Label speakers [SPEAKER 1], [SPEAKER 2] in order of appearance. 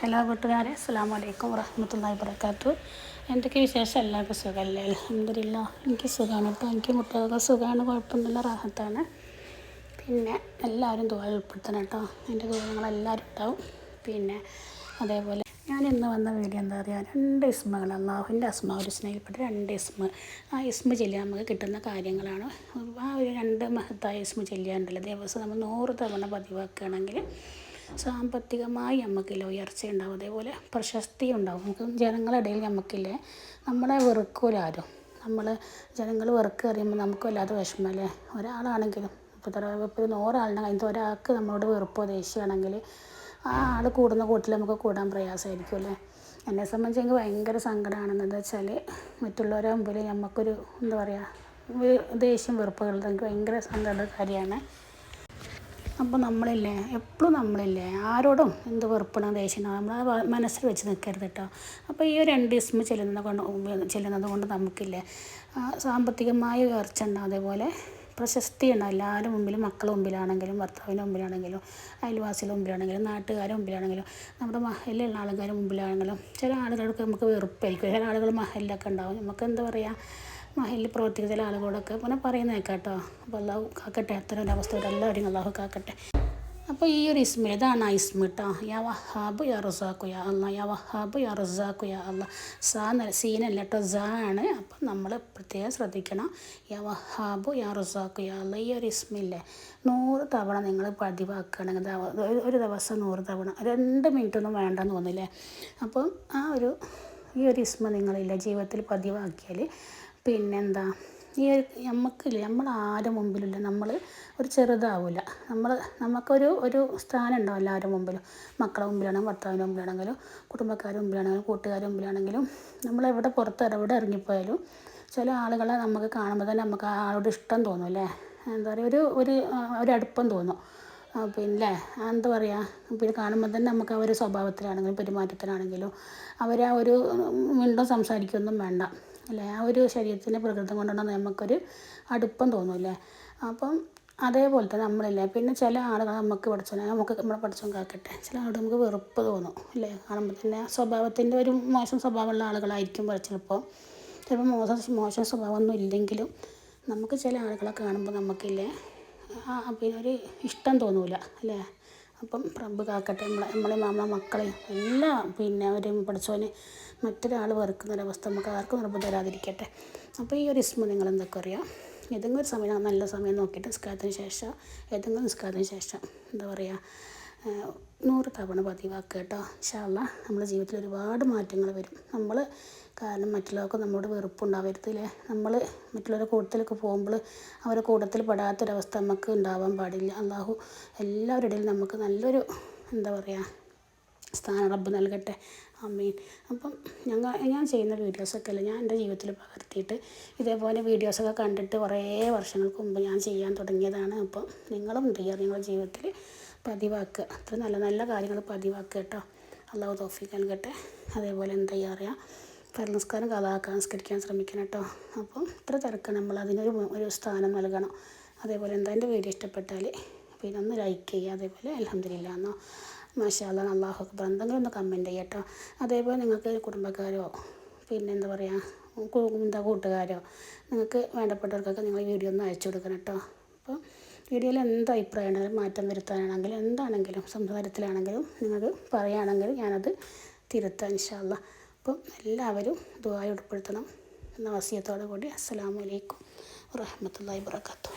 [SPEAKER 1] Hello കൂട്ടുകാരെ അസ്സാം വലൈക്കും വറഹമത്തല്ലാ വർക്കാത്തു എന്തൊക്കെ വിശേഷം? എല്ലാവർക്കും സുഖമല്ലേ? അലഹമില്ല എനിക്ക് സുഖമാണ് ഇപ്പോൾ എനിക്ക് മുട്ടകൾക്ക് സുഖമാണ് കുഴപ്പമൊന്നുമില്ല റാഹത്താണ്. പിന്നെ എല്ലാവരും ദുബായ ഉൾപ്പെടുത്തണം കേട്ടോ. എന്റെ ദുബായങ്ങളെല്ലാവരും ഉണ്ടാവും. പിന്നെ അതേപോലെ ഞാൻ ഇന്ന് വന്ന വീഡിയോ എന്താ പറയുക രണ്ട് ഇസ്മകൾ അള്ളാഹുവിന്റെ അസ്മ ഒരു സ്നേഹിൽപ്പെട്ട രണ്ട് ഇസ്മ. ആ ഇസ്മ ചെല്ലിയാൽ നമുക്ക് കിട്ടുന്ന കാര്യങ്ങളാണ്. ആ ഒരു രണ്ട് മഹത്തായ ഇസ്മ ചെല്ലിയാണ്ടല്ലോ ദിവസം നമ്മൾ നൂറ് തവണ പതിവാക്കുകയാണെങ്കിൽ സാമ്പത്തികമായി നമുക്കില്ല ഉയർച്ച ഉണ്ടാവും അതേപോലെ പ്രശസ്തി ഉണ്ടാവും നമുക്ക് ജനങ്ങളുടെ ഇടയിൽ നമുക്കില്ലേ നമ്മളെ വെറുക്കൂല ആരും നമ്മൾ ജനങ്ങൾ വെറുക്കുക അറിയുമ്പോൾ നമുക്ക് വല്ലാതെ വിഷമമല്ലേ? ഒരാളാണെങ്കിലും ഇപ്പോൾ ഇപ്പോൾ നൂറാളുടെ കഴിഞ്ഞിട്ട് ഒരാൾക്ക് നമ്മളോട് വെറുപ്പോ ദേഷ്യമാണെങ്കിൽ ആ ആൾ കൂടുന്ന കൂട്ടിൽ നമുക്ക് കൂടാൻ പ്രയാസമായിരിക്കും അല്ലേ? എന്നെ സംബന്ധിച്ച് എനിക്ക് ഭയങ്കര സങ്കടമാണെന്ന് എന്താ വെച്ചാൽ മറ്റുള്ളവരെ മുമ്പിൽ നമുക്കൊരു എന്താ പറയുക ദേഷ്യം വെറുപ്പുകൾ എനിക്ക് ഭയങ്കര സങ്കട കാര്യമാണ്. അപ്പോൾ നമ്മളില്ലേ? എപ്പോഴും നമ്മളില്ലേ? ആരോടും എന്ത് വെറുപ്പണം ദേഷ്യം നമ്മൾ മനസ്സിൽ വെച്ച് നിൽക്കരുത് കേട്ടോ അപ്പോൾ ഈ ഒരു രണ്ട് ദിവസം ചെല്ലുന്നത് കൊണ്ട് ചെല്ലുന്നത് കൊണ്ട് നമുക്കില്ലേ സാമ്പത്തികമായ ഉയർച്ച ഉണ്ടാവും അതേപോലെ പ്രശസ്തി ഉണ്ടാവും എല്ലാവരും മുമ്പിലും മക്കളുടെ മുമ്പിലാണെങ്കിലും ഭർത്താവിന്റെ മുമ്പിലാണെങ്കിലും അയൽവാസികളുടെ മുമ്പിലാണെങ്കിലും നാട്ടുകാരുടെ മുമ്പിലാണെങ്കിലും നമ്മുടെ മഹലിലുള്ള ആൾക്കാരുടെ മുമ്പിലാണെങ്കിലും ചില ആളുകൾക്ക് നമുക്ക് വെറുപ്പായിരിക്കും. ചില ആളുകൾ മഹലിലൊക്കെ ഉണ്ടാവും നമുക്ക് എന്താ പറയുക മഹലിൽ പ്രവർത്തിക്കുന്ന ആളുകളോടൊക്കെ പിന്നെ പറയുന്നത് കേട്ടോ അപ്പോൾ അള്ളാഹു കാക്കട്ടെ അത്തരം ഒരു അവസ്ഥ എല്ലാവരും അള്ളാഹു കാക്കട്ടെ. അപ്പോൾ ഈ ഒരു ഇസ്മ ഇതാണ് ആ ഇസ്മ കേട്ടോ യാ വഹാബ് യാ റസാഖു യാ അല്ല യാ വഹാബ് യാ റസാഖു യാ അല്ല സാ സീനല്ല കേട്ടോ സാ ആണ്. അപ്പം നമ്മൾ പ്രത്യേകം ശ്രദ്ധിക്കണം. യാ വഹാബ് യാ റസാഖു യാ അല്ല ഈ ഒരു ഇസ്മില്ലേ. നൂറ് തവണ നിങ്ങൾ പതിവാക്കുകയാണെങ്കിൽ ഒരു ദിവസം നൂറ് തവണ രണ്ട് മിനിറ്റ് ഒന്നും വേണ്ടെന്ന് തോന്നില്ലേ അപ്പം ആ ഒരു ഈ ഒരു ഇസ്മ നിങ്ങളില്ല ജീവിതത്തിൽ പതിവാക്കിയാൽ പിന്നെന്താ? ഈ നമുക്കില്ല നമ്മൾ ആരുടെ മുമ്പിലില്ല. നമ്മൾ ഒരു ചെറുതാവില്ല നമ്മൾ നമുക്കൊരു ഒരു സ്ഥാനം ഉണ്ടാവും എല്ലാവരുടെ മുമ്പിലും. മക്കളുടെ മുമ്പിലാണെങ്കിലും ഭർത്താവിന്റെ മുമ്പിലാണെങ്കിലും കുടുംബക്കാരുടെ മുമ്പിലാണെങ്കിലും കൂട്ടുകാരുടെ മുമ്പിലാണെങ്കിലും നമ്മൾ എവിടെ പുറത്ത് എവിടെ ഇറങ്ങിപ്പോയാലും ചില ആളുകളെ നമുക്ക് കാണുമ്പോൾ തന്നെ നമുക്ക് ആ ആളോട് ഇഷ്ടം തോന്നും അല്ലേ? എന്താ പറയുക ഒരു ഒരു ഒരു അടുപ്പം തോന്നും. പിന്നെ എന്താ പറയുക പിന്നെ കാണുമ്പോൾ തന്നെ നമുക്ക് അവരുടെ സ്വഭാവത്തിലാണെങ്കിലും പെരുമാറ്റത്തിലാണെങ്കിലും അവരെ ഒരു വീണ്ടും സംസാരിക്കൊന്നും വേണ്ട. അല്ലേ ആ ഒരു ശരീരത്തിന്റെ പ്രകൃതം കൊണ്ടാണ് നമുക്കൊരു അടുപ്പം തോന്നൂല്ലേ? അപ്പം അതേപോലെ തന്നെ നമ്മളില്ലേ? പിന്നെ ചില ആളുകൾ നമുക്ക് പഠിച്ചോ നമുക്ക് നമ്മളെ പഠിച്ചോ കാക്കട്ടെ. ചില ആളുകൾ നമുക്ക് വെറുപ്പ് തോന്നും അല്ലേ കാണുമ്പോൾ തന്നെ സ്വഭാവത്തിന്റെ ഒരു മോശം സ്വഭാവമുള്ള ആളുകളായിരിക്കും ചിലപ്പോൾ. ചിലപ്പോൾ മോശം മോശം സ്വഭാവമൊന്നും ഇല്ലെങ്കിലും നമുക്ക് ചില ആളുകളെ കാണുമ്പോൾ നമുക്കില്ലേ പിന്നെ ഒരു ഇഷ്ടം തോന്നൂല അല്ലേ? അപ്പം പ്രഭു കാക്കട്ടെ നമ്മളെ നമ്മളെ മാമ മക്കളെ എല്ലാം പിന്നെ അവരെയും പഠിച്ചവനെ മറ്റൊരാൾ വെറുക്കുന്ന ഒരവസ്ഥ നമുക്ക് ആർക്കും നിർബന്ധം വരാതിരിക്കട്ടെ. അപ്പോൾ ഈ ഒരു ഇസ്മ നിങ്ങൾ എന്തൊക്കെ അറിയാം? ഏതെങ്കിലും ഒരു സമയം നല്ല സമയം നോക്കിയിട്ട് നിസ്കാരത്തിന് ശേഷം ഏതെങ്കിലും നിസ്കാരത്തിന് ശേഷം എന്താ പറയുക നൂറ് തവണ പതിവാക്കുക കേട്ടോ ഇൻഷാല്ല നമ്മുടെ ജീവിതത്തിൽ ഒരുപാട് മാറ്റങ്ങൾ വരും. നമ്മൾ കാരണം മറ്റുള്ളവർക്ക് നമ്മളോട് വെറുപ്പുണ്ടാവരുതില്ലേ നമ്മൾ മറ്റുള്ളവരുടെ കൂട്ടത്തിലൊക്കെ പോകുമ്പോൾ അവരുടെ കൂട്ടത്തിൽ പെടാത്തൊരവസ്ഥ നമുക്ക് ഉണ്ടാവാൻ പാടില്ല. അള്ളാഹു എല്ലാവരുടെ ഇടയിൽ നമുക്ക് നല്ലൊരു എന്താ പറയുക സ്ഥാന റബ്ബ് നൽകട്ടെ. അമ്മീൻ അപ്പം ഞങ്ങൾ ഞാൻ ചെയ്യുന്ന വീഡിയോസൊക്കെ അല്ല ഞാൻ എന്റെ ജീവിതത്തിൽ പകർത്തിയിട്ട് ഇതേപോലെ വീഡിയോസൊക്കെ കണ്ടിട്ട് കുറേ വർഷങ്ങൾക്ക് മുമ്പ് ഞാൻ ചെയ്യാൻ തുടങ്ങിയതാണ്. അപ്പം നിങ്ങളും ചെയ്യുക നിങ്ങളുടെ ജീവിതത്തിൽ. പതിവാക്കുക. അത്ര നല്ല നല്ല കാര്യങ്ങൾ പതിവാക്കുക കേട്ടോ. അള്ളാഹു തോഫിക്ക് നൽകട്ടെ. അതേപോലെ എന്താ ചെയ്യുക പരനസ്കാരം കഥാക്കാൻ സംസ്കരിക്കാൻ ശ്രമിക്കണം കേട്ടോ. അപ്പം ഇത്ര തിരക്കാണ് നമ്മൾ. അതിനൊരു ഒരു സ്ഥാനം നൽകണം. അതേപോലെ എന്താ? എന്റെ വീഡിയോ ഇഷ്ടപ്പെട്ടാൽ പിന്നെ ഒന്ന് ലൈക്ക് ചെയ്യുക. അതേപോലെ അലഹമില്ല എന്നോ. മാഷാല്ല അള്ളാഹു അക്ബർ. എന്തെങ്കിലും ഒന്ന് കമന്റ് ചെയ്യട്ടോ അതേപോലെ നിങ്ങൾക്ക് കുടുംബക്കാരോ പിന്നെ എന്താ പറയുക എന്താ കൂട്ടുകാരോ നിങ്ങൾക്ക് വേണ്ടപ്പെട്ടവർക്കൊക്കെ നിങ്ങൾ വീഡിയോ ഒന്ന് അയച്ചു കൊടുക്കണം കേട്ടോ. വീഡിയോയിൽ എന്ത് അഭിപ്രായം ഉണ്ടെങ്കിലും മാറ്റം വരുത്താനാണെങ്കിലും എന്താണെങ്കിലും സംസാരത്തിലാണെങ്കിലും നിങ്ങൾക്ക് പറയുകയാണെങ്കിൽ ഞാനത് തിരുത്താം ഇൻഷാല്ല അപ്പം എല്ലാവരും ദുബായി ഉൾപ്പെടുത്തണം. എന്ന വസിയത്തോടു കൂടി അസ്സാം വലൈക്കും വാഹമത്തല്ലാ വാത്തു